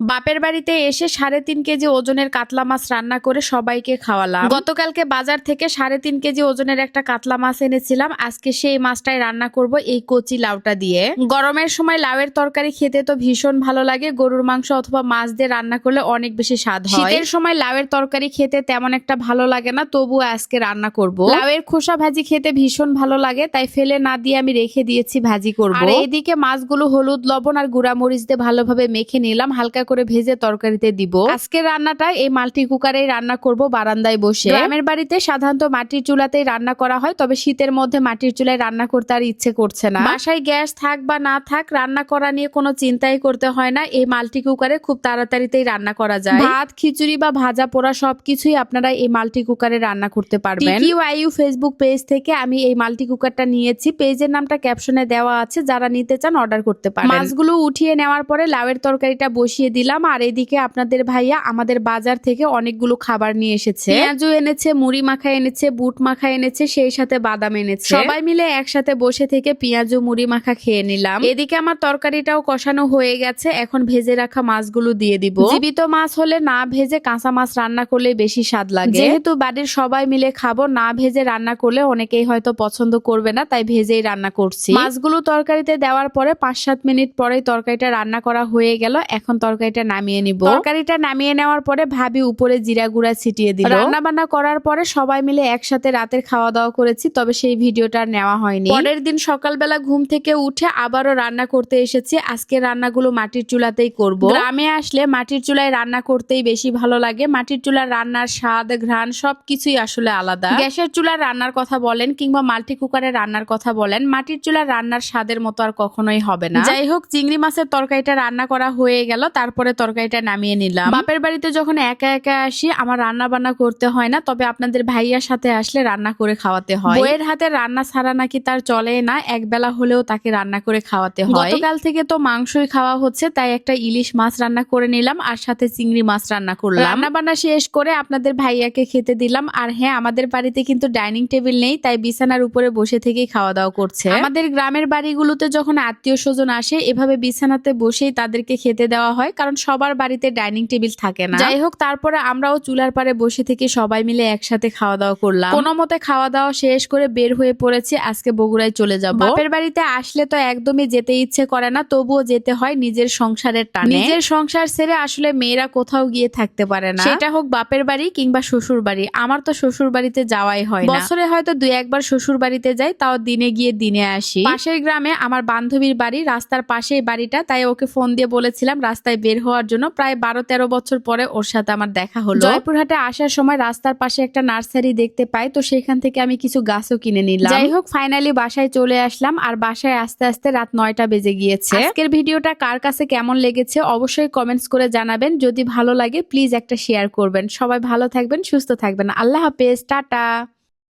বাপের বাড়িতে এসে সাড়ে তিন কেজি ওজনের কাতলা মাছ রান্না করে সবাইকে খাওয়ালাম। গতকালকে বাজার থেকে সাড়ে তিন কেজি ওজনের একটা কাতলা মাছ এনেছিলাম। আজকে সেই মাছটাই রান্না করব এই কচি লাউটা দিয়ে। গরমের সময় লাউয়ের তরকারি খেতে তো ভীষণ ভালো লাগে। গরুর মাংস অথবা মাছ দিয়ে রান্না করলে অনেক বেশি স্বাদ হয়। শীতের সময় লাউয়ের তরকারি খেতে তেমন একটা ভালো লাগে না, তবুও আজকে রান্না করব। লাউয়ের খোসা ভাজি খেতে ভীষণ ভালো লাগে, তাই ফেলে না দিয়ে আমি রেখে দিয়েছি ভাজি করব। আর এইদিকে মাছগুলো হলুদ, লবণ আর গুঁড়া মরিচ দিয়ে ভালোভাবে মেখে নিলাম। হালকা করে ভেজে তরকারিতে দিব। আজকে রান্নাটা এই মাল্টি কুকারেই রান্না করব বারান্দায় বসে। গ্রামের বাড়িতে সাধারণত মাটির চুলাতেই রান্না করা হয় তবে শীতের মধ্যে মাটির চুলায় রান্না করতে আর ইচ্ছে করছে না। বাসায় গ্যাস থাক বা না থাক রান্না করা নিয়ে কোনো চিন্তাই করতে হয় না। এই মাল্টি কুকারে খুব তাড়াতাড়িতেই রান্না করা যায়। ভাত খিচুড়ি বা ভাজা পোড়া সবকিছুই আপনারা এই মাল্টি কুকারে রান্না করতে পারবেন। ইউ ফেসবুক পেজ থেকে আমি এই মাল্টি কুকারটা নিয়েছি। পেজের নামটা ক্যাপশনে দেওয়া আছে যারা নিতে চান অর্ডার করতে পারেন। মাছগুলো উঠিয়ে নেওয়ার পরে লাউয়ের তরকারিটা বসিয়ে দিলাম। আর এদিকে আপনাদের ভাইয়া আমাদের বাজার থেকে অনেকগুলো খাবার নিয়ে এসেছে। পেঁয়াজু এনেছে মুড়ি মাখা এনেছে বুট মাখা এনেছে সেই সাথে বাদাম এনেছে। সবাই মিলে একসাথে বসে থেকে পেঁয়াজু মুড়ি মাখা খেয়ে নিলাম। এদিকে আমার তরকারিটাও কষানো হয়ে গেছে। এখন ভেজে রাখা মাছগুলো দিয়ে দিব। জীবিত মাছ হলে না ভেজে কাঁচা মাছ রান্না করলে বেশি স্বাদ লাগে। যেহেতু বাড়ির সবাই মিলে খাব না ভেজে রান্না করলে অনেকেই হয়তো পছন্দ করবে না তাই ভেজেই রান্না করছি। মাছগুলো তরকারিতে দেওয়ার পরে পাঁচ সাত মিনিট পরেই তরকারিটা রান্না করা হয়ে গেল। এখন তরকারিটা নামিয়ে নিব। তরকারিটা নামিয়ে নেওয়ার পরে ভাবি উপরে জিরা গুঁড়া ছিটিয়ে দিল। রান্না বান্না করার পরে সবাই মিলে একসাথে রাতের খাওয়া দাওয়া করেছি তবে সেই ভিডিওটা নেওয়া হয়নি। পরের দিন সকালবেলা ঘুম থেকে উঠে আবারও রান্না করতে এসেছি। আজকে রান্নাগুলো মাটির চুলাতেই করব। গ্রামে আসলে মাটির চুলায় রান্না করতেই বেশি ভালো লাগে। মাটির চুলার রান্নার স্বাদ ঘ্রাণ সবকিছুই আসলে আলাদা। গ্যাসের চুলার রান্নার কথা বলেন কিংবা মাল্টি কুকারের রান্নার কথা বলেন মাটির চুলার রান্নার স্বাদের মতো আর কখনোই হবে না। যাই হোক চিংড়ি মাছের তরকারিটা রান্না করা হয়ে গেল। তারপরে তরকারিটা নামিয়ে নিলাম। বাপের বাড়িতে যখন একা একা আসি আমার রান্না বান্না করতে হয় না তবে আপনাদের ভাইয়ার সাথে আসলে রান্না করে খাওয়াতে হয়। বইয়ের হাতে রান্না ছাড়া নাকি তার চলে না এক বেলা হলেও তাকে রান্না করে খাওয়াতে হয়। গতকাল থেকে তো মাংসই খাওয়া হচ্ছে তাই একটা ইলিশ মাছ রান্না করে নিলাম আর সাথে চিংড়ি মাছ রান্না করলাম। রান্না বান্না শেষ করে আপনাদের ভাইয়াকে খেতে দিলাম আর হ্যাঁ আমাদের বাড়িতে কিন্তু ডাইনিং টেবিল নেই তাই বিছানার উপরে বসে থেকেই খাওয়া দাওয়া করছে। আমাদের গ্রামের বাড়িগুলোতে যখন আত্মীয় স্বজন আসে এভাবে বিছানাতে বসেই তাদেরকে খেতে দেওয়া হয় কারণ সবার বাড়িতে ডাইনিং টেবিল থাকে না। যাই হোক তারপরে আমরাও চুলার পারে বসে থেকে সবাই মিলে একসাথে খাওয়া দাওয়া করলাম। কোনো মতে খাওয়া দাওয়া শেষ করে বের হয়ে পড়েছি আজকে বগুড়ায় চলে যাব। বাপের বাড়িতে আসলে তো একদমই যেতে ইচ্ছে করে না তবুও যেতে হয় নিজের সংসারের টানে। নিজের সংসার ছেড়ে আসলে মেয়েরা কোথাও গিয়ে থাকতে পারে না। সেটা হোক বাপের বাড়ি কিংবা শ্বশুর বাড়ি আমার তো শ্বশুর বাড়িতে যাওয়াই হয় না। বছরে হয়তো দুই একবার শ্বশুর বাড়িতে যাই তাও দিনে গিয়ে দিনে আসি। পাশের গ্রামে আমার বান্ধবীর বাড়ি রাস্তার পাশেই বাড়িটা তাই ওকে ফোন দিয়ে বলেছিলাম রাস্তায় বের হওয়ার জন্য প্রায় বারো তেরো বছর পরে ওর সাথে আমার দেখা হলো। জয়পুরহাটে আসার সময় রাস্তার পাশে একটা নার্সারি দেখতে পাই তো সেখান থেকে আমি কিছু গাছও কিনে নিলাম। যাই হোক ফাইনালি বাসায় চলে আসলাম আর বাসায় আস্তে আস্তে রাত নয়টা বেজে গিয়েছে। আজকের ভিডিওটা কার কাছে কেমন লেগেছে অবশ্যই কমেন্টস করে জানাবেন। যদি ভালো লাগে প্লিজ একটা শেয়ার করবেন। সবাই ভালো থাকবেন সুস্থ থাকবেন। আল্লাহ হাফেজ টাটা।